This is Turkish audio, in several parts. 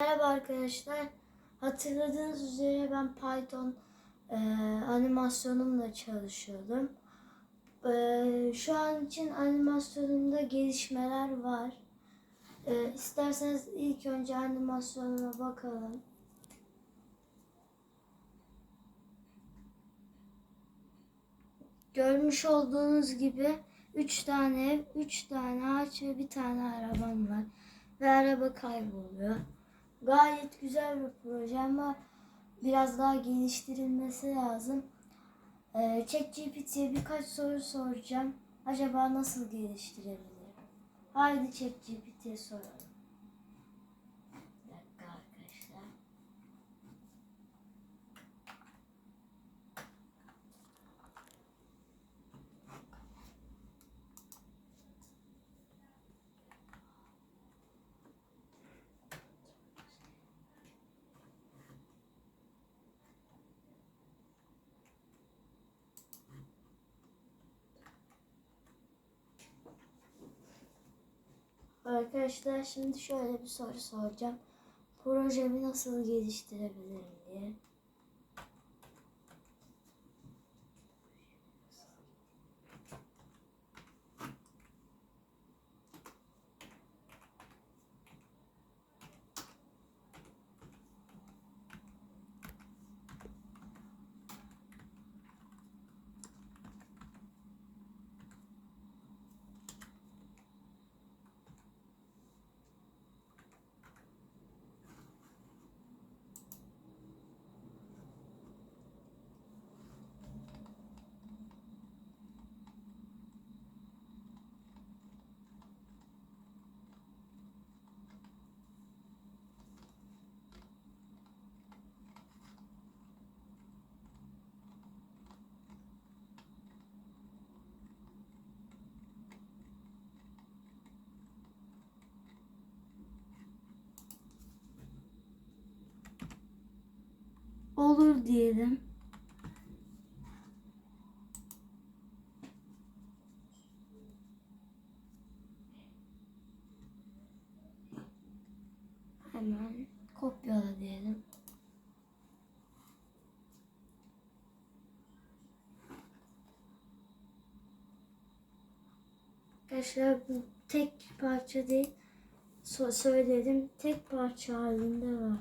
Merhaba arkadaşlar. Hatırladığınız üzere ben Python e, animasyonumla çalışıyordum. E, şu an için animasyonumda gelişmeler var. E, isterseniz ilk önce animasyonuna bakalım. Görmüş olduğunuz gibi 3 tane ev, 3 tane ağaç ve bir tane arabam var. Ve araba kayboluyor. Gayet güzel bir proje ama biraz daha geliştirilmesi lazım. Ee, ChatGPT'ye birkaç soru soracağım. Acaba nasıl geliştirebilirim? Haydi ChatGPT'ye soralım. Bir dakika arkadaşlar. Arkadaşlar şimdi şöyle bir soru soracağım. Projemi nasıl geliştirebilirim diye. Olur diyelim. Hemen kopyala diyelim. Arkadaşlar bu tek parça değil. So- söyledim tek parça halinde var.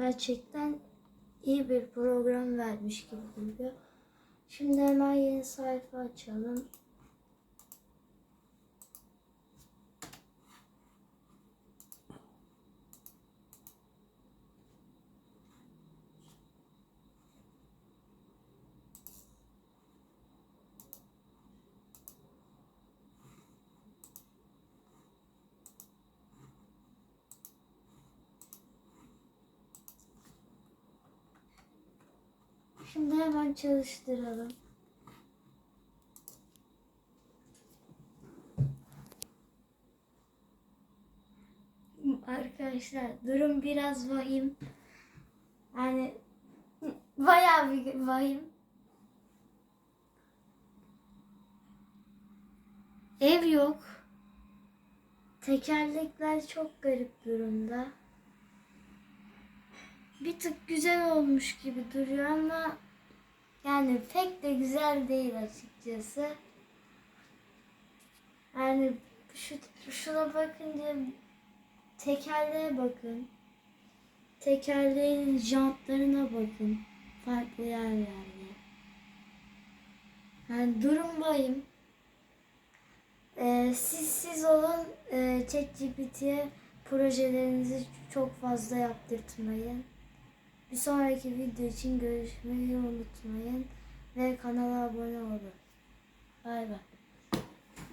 Gerçekten iyi bir program vermiş gibi duruyor. Şimdi hemen yeni sayfa açalım. Şimdi hemen çalıştıralım. Arkadaşlar durum biraz vahim. Yani bayağı bir vahim. Ev yok. Tekerlekler çok garip durumda. Bir tık güzel olmuş gibi duruyor ama yani pek de güzel değil açıkçası. Yani şu şuna bakınca tekerleğe bakın. Tekerleğin jantlarına bakın. Farklı yerlerde. Yani durum vahim. Ee, siz siz olun. Ee, ChatGPT'ye projelerinizi çok fazla yaptırtmayın. Bir sonraki video için görüşmeyi unutmayın ve kanala abone olun. Bay bay.